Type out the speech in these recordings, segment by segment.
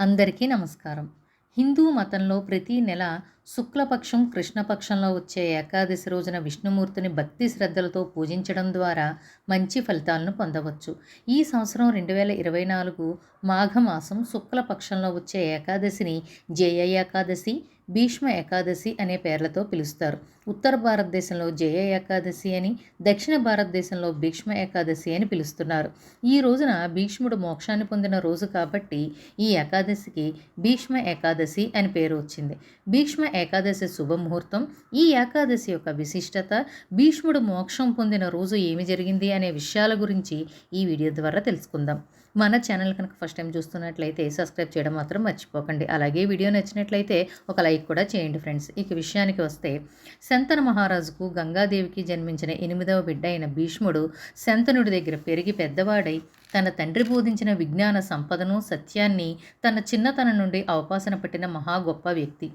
అందరికీ నమస్కారం. హిందూ మతంలో ప్రతి నెల శుక్లపక్షం కృష్ణపక్షంలో వచ్చే ఏకాదశి రోజున విష్ణుమూర్తిని భక్తి శ్రద్ధలతో పూజించడం ద్వారా మంచి ఫలితాలను పొందవచ్చు. ఈ సంవత్సరం రెండు వేల ఇరవై నాలుగు మాఘమాసం శుక్లపక్షంలో వచ్చే ఏకాదశిని జయ ఏకాదశి భీష్మ ఏకాదశి అనే పేర్లతో పిలుస్తారు. ఉత్తర భారతదేశంలో జయ ఏకాదశి అని దక్షిణ భారతదేశంలో భీష్మ ఏకాదశి అని పిలుస్తున్నారు. ఈ రోజున భీష్ముడు మోక్షాన్ని పొందిన రోజు కాబట్టి ఈ ఏకాదశికి భీష్మ ఏకాదశి అని పేరు వచ్చింది. భీష్మ ఏకాదశి శుభముహూర్తం. ఈ ఏకాదశి యొక్క విశిష్టత భీష్ముడు మోక్షం పొందిన రోజు ఏమి జరిగింది అనే విషయాల గురించి ఈ వీడియో ద్వారా తెలుసుకుందాం. మన ఛానల్ కనుక ఫస్ట్ టైం చూస్తున్నట్లయితే సబ్స్క్రైబ్ చేయడం మాత్రం మర్చిపోకండి. అలాగే వీడియో నచ్చినట్లయితే ఒక లైక్ కూడా చేయండి ఫ్రెండ్స్. ఇక విషయానికి వస్తే శంతన మహారాజుకు గంగాదేవికి జన్మించిన ఎనిమిదవ బిడ్డ అయిన భీష్ముడు శంతనుడి దగ్గర పెరిగి పెద్దవాడై తన తండ్రి బోధించిన విజ్ఞాన సంపదను సత్యాన్ని తన చిన్నతనం నుండి అవపాసన పట్టిన మహా గొప్ప వ్యక్తి.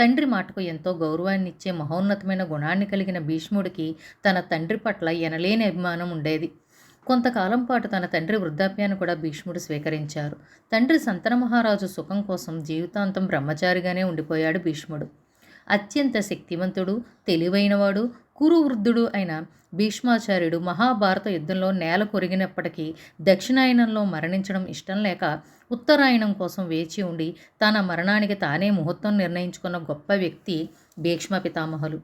తండ్రి మాటకు ఎంతో గౌరవాన్నిచ్చే మహోన్నతమైన గుణాన్ని కలిగిన భీష్ముడికి తన తండ్రి పట్ల ఎనలేని అభిమానం ఉండేది. కొంతకాలం పాటు తన తండ్రి వృద్ధాప్యాన్ని కూడా భీష్ముడు స్వీకరించారు. తండ్రి సంతన మహారాజు సుఖం కోసం జీవితాంతం బ్రహ్మచారిగానే ఉండిపోయాడు భీష్ముడు. అత్యంత శక్తివంతుడు తెలివైనవాడు కురువృద్ధుడు అయిన భీష్మాచార్యుడు మహాభారత యుద్ధంలో నేల కొరిగినప్పటికీ దక్షిణాయనంలో మరణించడం ఇష్టం లేక ఉత్తరాయణం కోసం వేచి ఉండి తన మరణానికి తానే ముహూర్తం నిర్ణయించుకున్న గొప్ప వ్యక్తి భీష్మ పితామహులు.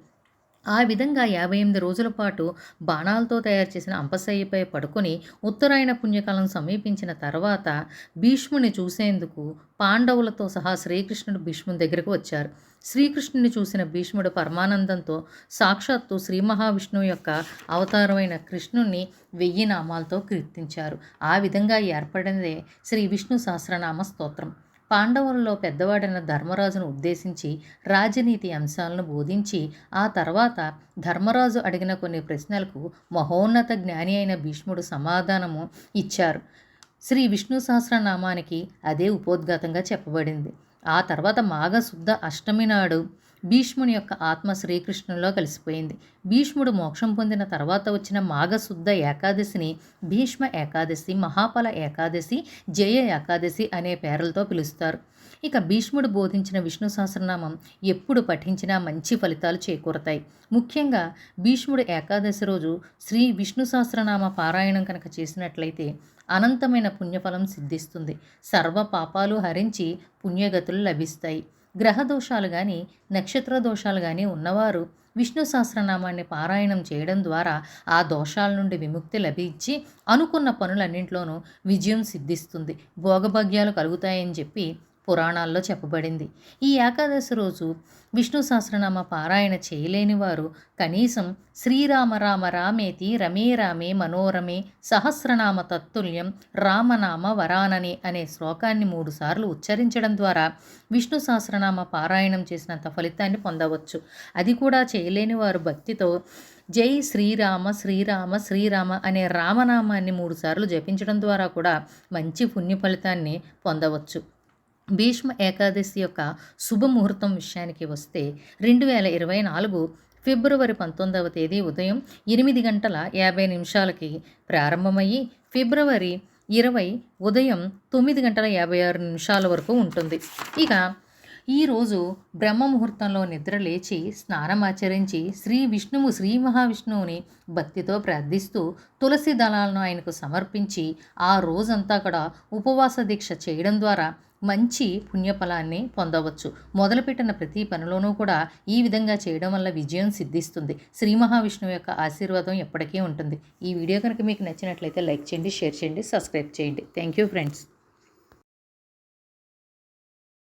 ఆ విధంగా యాభై ఎనిమిది రోజుల పాటు బాణాలతో తయారు చేసిన అంపశయ్యపై పడుకొని ఉత్తరాయణ పుణ్యకాలం సమీపించిన తర్వాత భీష్ముని చూసేందుకు పాండవులతో సహా శ్రీకృష్ణుడు భీష్ముని దగ్గరకు వచ్చారు. శ్రీకృష్ణుని చూసిన భీష్ముడు పరమానందంతో సాక్షాత్తు శ్రీ మహావిష్ణువు యొక్క అవతారమైన కృష్ణుణ్ణి వెయ్యి నామాలతో కీర్తించారు. ఆ విధంగా ఏర్పడినదే శ్రీ విష్ణు సహస్రనామ స్తోత్రం. పాండవులలో పెద్దవాడైన ధర్మరాజును ఉద్దేశించి రాజనీతి అంశాలను బోధించి ఆ తర్వాత ధర్మరాజు అడిగిన కొన్ని ప్రశ్నలకు మహోన్నత జ్ఞాని అయిన భీష్ముడు సమాధానము ఇచ్చారు. శ్రీ విష్ణు సహస్రనామానికి అదే ఉపోద్ఘాతంగా చెప్పబడింది. ఆ తర్వాత మాఘశుద్ధ అష్టమి నాడు భీష్ముని యొక్క ఆత్మ శ్రీకృష్ణులో కలిసిపోయింది. భీష్ముడు మోక్షం పొందిన తర్వాత వచ్చిన మాఘశుద్ధ ఏకాదశిని భీష్మ ఏకాదశి మహాఫల ఏకాదశి జయ ఏకాదశి అనే పేర్లతో పిలుస్తారు. ఇక భీష్ముడు బోధించిన విష్ణు సహస్రనామం ఎప్పుడు పఠించినా మంచి ఫలితాలు చేకూరతాయి. ముఖ్యంగా భీష్ముడు ఏకాదశి రోజు శ్రీ విష్ణు సహస్రనామ పారాయణం కనుక చేసినట్లయితే అనంతమైన పుణ్యఫలం సిద్ధిస్తుంది. సర్వ పాపాలు హరించి పుణ్యగతులు లభిస్తాయి. గ్రహ దోషాలు కానీ నక్షత్ర దోషాలు కానీ ఉన్నవారు విష్ణు సహస్రనామాన్ని పారాయణం చేయడం ద్వారా ఆ దోషాల నుండి విముక్తి లభించి అనుకున్న పనులన్నింటిలోనూ విజయం సిద్ధిస్తుంది. భోగభాగ్యాలు కలుగుతాయని చెప్పి పురాణాల్లో చెప్పబడింది. ఈ ఏకాదశి రోజు విష్ణు సహస్రనామ పారాయణ చేయలేని వారు కనీసం శ్రీరామ రామ రామేతి రమే రామే మనోరమే సహస్రనామ తత్తుల్యం రామనామ వరానని అనే శ్లోకాన్ని మూడుసార్లు ఉచ్చరించడం ద్వారా విష్ణు సహస్రనామ పారాయణం చేసినంత ఫలితాన్ని పొందవచ్చు. అది కూడా చేయలేని వారు భక్తితో జై శ్రీరామ శ్రీరామ శ్రీరామ అనే రామనామాన్ని మూడుసార్లు జపించడం ద్వారా కూడా మంచి పుణ్య ఫలితాన్ని పొందవచ్చు. భీష్మ ఏకాదశి యొక్క శుభముహూర్తం విషయానికి వస్తే రెండు వేల ఇరవై నాలుగు ఫిబ్రవరి పంతొమ్మిదవ తేదీ ఉదయం ఎనిమిది గంటల యాభై నిమిషాలకి ప్రారంభమయ్యి ఫిబ్రవరి ఇరవై ఉదయం తొమ్మిది గంటల యాభై ఆరు నిమిషాల వరకు ఉంటుంది. ఇక ఈరోజు బ్రహ్మ ముహూర్తంలో నిద్ర లేచి స్నానమాచరించి శ్రీ విష్ణువు శ్రీ మహావిష్ణువుని భక్తితో ప్రార్థిస్తూ తులసి దళాలను ఆయనకు సమర్పించి ఆ రోజంతా కూడా ఉపవాస దీక్ష చేయడం ద్వారా మంచి పుణ్యఫలాన్ని పొందవచ్చు. మొదలుపెట్టిన ప్రతి పనిలోనూ కూడా ఈ విధంగా చేయడం వల్ల విజయం సిద్ధిస్తుంది. శ్రీ మహావిష్ణువు యొక్క ఆశీర్వాదం ఎప్పటికీ ఉంటుంది. ఈ వీడియో కనుక మీకు నచ్చినట్లయితే లైక్ చేయండి షేర్ చేయండి సబ్స్క్రైబ్ చేయండి. Thank you friends.